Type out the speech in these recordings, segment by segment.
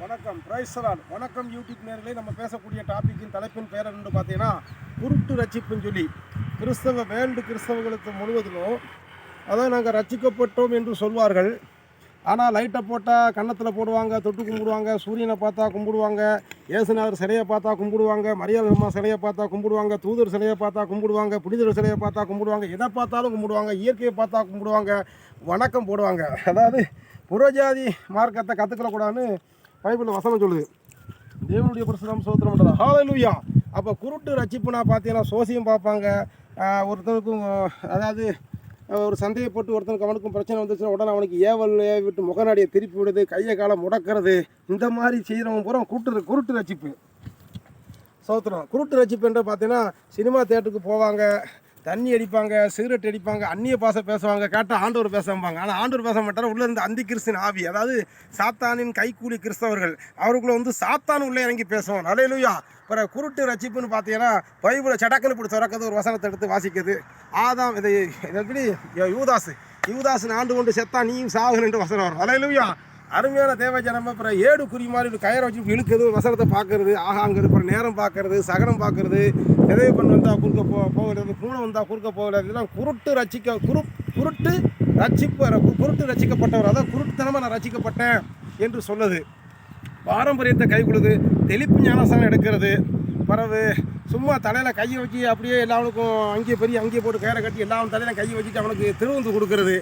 வணக்கம். பிரைசலால் வணக்கம் யூடியூப் நேர்களே. நம்ம பேசக்கூடிய டாப்பிக்கின் தலைப்பின் பேர் என்று பார்த்தீங்கன்னா குருட்டு ரட்சிப்புன்னு சொல்லி. கிறிஸ்தவ வேல்டு கிறிஸ்தவர்களுக்கு முழுவதிலும் அதான் நாங்கள் ரட்சிக்கப்பட்டோம் என்று சொல்வார்கள். ஆனால் லைட்டை போட்டால் கன்னத்தில் போடுவாங்க தொட்டு கும்பிடுவாங்க சூரியனை பார்த்தா கும்பிடுவாங்க ஏசுநாதர் சிலையை பார்த்தா கும்பிடுவாங்க மரியாதை அம்மா சிலையை பார்த்தா கும்பிடுவாங்க தூதர் சிலையை பார்த்தா கும்பிடுவாங்க புனிதர் சிலையை பார்த்தா கும்பிடுவாங்க எதை பார்த்தாலும் கும்பிடுவாங்க இயற்கையை பார்த்தா கும்பிடுவாங்க வணக்கம் போடுவாங்க. அதாவது புறஜாதி மார்க்கத்தை கற்றுக்கிடக்கூடாதுன்னு பைபிளில் வசனம் சொல்லுது. தேவனுடைய பிரசுரம் சோத்திரம் பண்ணுறது ஹாலலூயா அப்போ குருட்டு ரச்சிப்புனா பார்த்தீங்கன்னா சோசியம் பார்ப்பாங்க. ஒருத்தனுக்கும் அதாவது ஒரு சந்தேகப்பட்டு ஒருத்தனுக்கு அவனுக்கும் பிரச்சனை வந்துச்சுன்னா உடனே அவனுக்கு ஏவல் விட்டு முகநாடியை திருப்பி விடுது கையை காலை முடக்கிறது இந்த மாதிரி செய்கிறவன் பூரா குருட்டு குருட்டு ரச்சிப்பு சோத்திரம். குருட்டு ரட்சிப்பு என்று பார்த்தீங்கன்னா சினிமா தேட்டருக்கு போவாங்க. தண்ணி அடிப்பாங்க சிகரெட் அடிப்பாங்க அந்நிய பாச பேசுவாங்க கேட்டால் ஆண்டவர் பேசம்பாங்க ஆனால் ஆண்டவர் பேச மாட்டார் உள்ளே இருந்து அந்தி கிறிஸ்தின் ஆவி. அதாவது சாத்தானின் கைக்கூலி கிறிஸ்தவர்கள் அவருக்குள்ளே வந்து சாத்தான் உள்ளே இறங்கி பேசுவோம். அலையிலுயா அப்புறம் குருட்டு ரச்சிப்புன்னு பார்த்தீங்கன்னா பைபிளை சடக்குன்னு இப்படி திறக்கிறது ஒரு வசனத்தை எடுத்து வாசிக்குது ஆதாம் இது இதை எப்படி? யூதாஸ் யூதாஸ் ஆண்டு கொண்டு செத்தா நீயும் சாகுன்னு வசனம் வரும். அலையிலுயா அருமையான தேவஜனம அப்புறம் ஏடு குறி மாதிரி இப்படி வச்சு இப்படி இழுக்குது வசனத்தை பார்க்கறது ஆகாங்கிறது அப்புறம் நேரம் பார்க்கறது சகனம் பார்க்கறது எதை பண்ண வந்தால் குறுக்க போ போகிறது பூனை வந்தால் குறுக்க போகிறது இதெல்லாம் குருட்டு ரசிக்க குரு குருட்டு ரட்சிப்பு குருட்டு ரசிக்கப்பட்டவர் அதான் குருட்டுத்தனமாக நான் ரசிக்கப்பட்டேன் என்று சொல்லுது. பாரம்பரியத்தை கை கொடுது தெளிப்பு ஞானசானம் எடுக்கிறது பிறகு சும்மா தலையில் கையை வச்சு அப்படியே எல்லாவனுக்கும் அங்கேயே பெரிய அங்கேயே போட்டு கயிறை கட்டி எல்லாம் தலையில் கையை வச்சுட்டு அவனுக்கு திருவந்து கொடுக்கறது.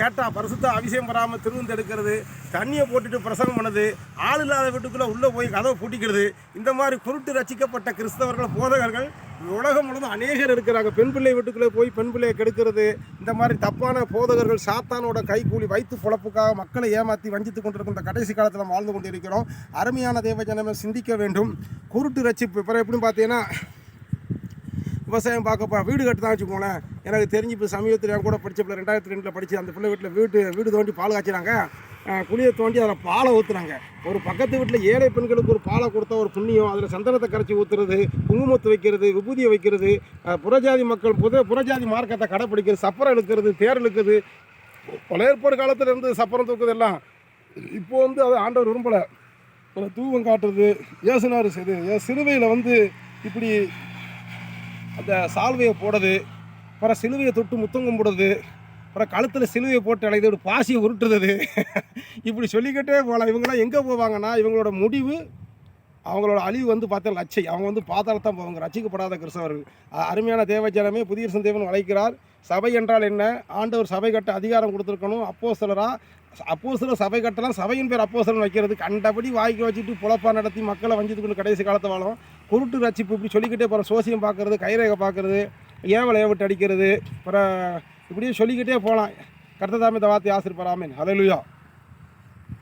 கேட்டால் பரிசுத்த அபிஷேகம் பெறாமல் திருவந்து எடுக்கிறது தண்ணியை போட்டுட்டு பிரசங்கம் பண்ணுது ஆள் இல்லாத வீட்டுக்குள்ளே உள்ளே போய் கதவை பூட்டிக்கிறது இந்த மாதிரி குருட்டு ரசிக்கப்பட்ட கிறிஸ்தவர்கள் போதகர்கள் உலகம் முழுவதும் அநேகர் இருக்கிறாங்க. பெண் பிள்ளை வீட்டுக்குள்ளே போய் பெண் பிள்ளையை கெடுக்கிறது இந்த மாதிரி தப்பான போதகர்கள் சாத்தானோட கைக்கூலி வைத்து பொழப்புக்காக மக்களை ஏமாற்றி வஞ்சித்து கொண்டிருக்கும் இந்த கடைசி காலத்தில் வாழ்ந்து கொண்டிருக்கிறோம். அருமையான தேவ ஜனமே சிந்திக்க வேண்டும். குருட்டு ரசிப்பு இப்போ எப்படின்னு பார்த்தீங்கன்னா விவசாயம் பார்க்கப்பா வீடு கட்டு தான் வச்சுக்கோங்களேன். எனக்கு தெரிஞ்சு இப்போ சமீபத்தில் என் கூட படித்த பிள்ளை ரெண்டாயிரத்தி ரெண்டில் படித்து அந்த பிள்ளை வீட்டில் வீட்டு வீடு தோண்டி பால் காய்ச்சினாங்க குழியை தோண்டி அதில் பாலை ஊற்றுறாங்க ஒரு பக்கத்து வீட்டில் ஏழை பெண்களுக்கு ஒரு பாலை கொடுத்தா ஒரு புண்ணியம் அதில் சந்தனத்தை கரைச்சி ஊற்றுறது குங்குமத்தை வைக்கிறது விபூதியை வைக்கிறது புறஜாதி மக்கள் புத புறஜாதி மார்க்கத்தை கடைப்பிடிக்கிறது சப்பரம் இழுக்கிறது தேர் இழுக்குது பழையற்போர் காலத்தில் இருந்து சப்பரம் தூக்குது எல்லாம். இப்போ வந்து அது ஆண்டவர் விரும்பலை. ஒரு தூவம் காட்டுறது ஏசுனார் இது சிறுவையில் வந்து இப்படி அந்த சால்வையை போடுறது அப்புறம் சிலுவையை தொட்டு முத்தங்கம் கும்பிடுறது அப்புறம் கழுத்தில் சிலுவையை போட்டு அழைத்து ஒரு பாசியை உருட்டுறது. இப்படி சொல்லிக்கிட்டே போகலாம். இவங்கெல்லாம் எங்கே போவாங்கன்னா இவங்களோட முடிவு அவங்களோட அழிவு வந்து பார்த்தா லட்சை. அவங்க வந்து பார்த்தால்தான் போவாங்க. ரசிக்கப்படாத கிறிஸ்தவர்கள். அருமையான தேவஜனமே புதிய தேவன் அழைக்கிறார். சபை என்றால் என்ன? ஆண்டவர் சபை கட்ட அதிகாரம் கொடுத்துருக்கணும். அப்போ சிலராக அப்போ சில சபை கட்டலாம். சபையின் பேர் அப்போ வைக்கிறது. கண்டபடி வாய்க்கு வச்சுட்டு புலப்பா நடத்தி மக்களை வஞ்சித்து கொண்டு கடைசி காலத்தை வாழும். குருட்டு ரட்சிப்பு இப்படி சொல்லிக்கிட்டே போகிறோம் சோசியம் பார்க்கறது கைரேகை பார்க்குறது ஏவலை ஏவட்டு அடிக்கிறது அப்புறம் இப்படியே சொல்லிக்கிட்டே போகலாம் கர்த்ததாமே இந்த வார்த்தை ஆசிரிப்பராமேன் ஹalleluya.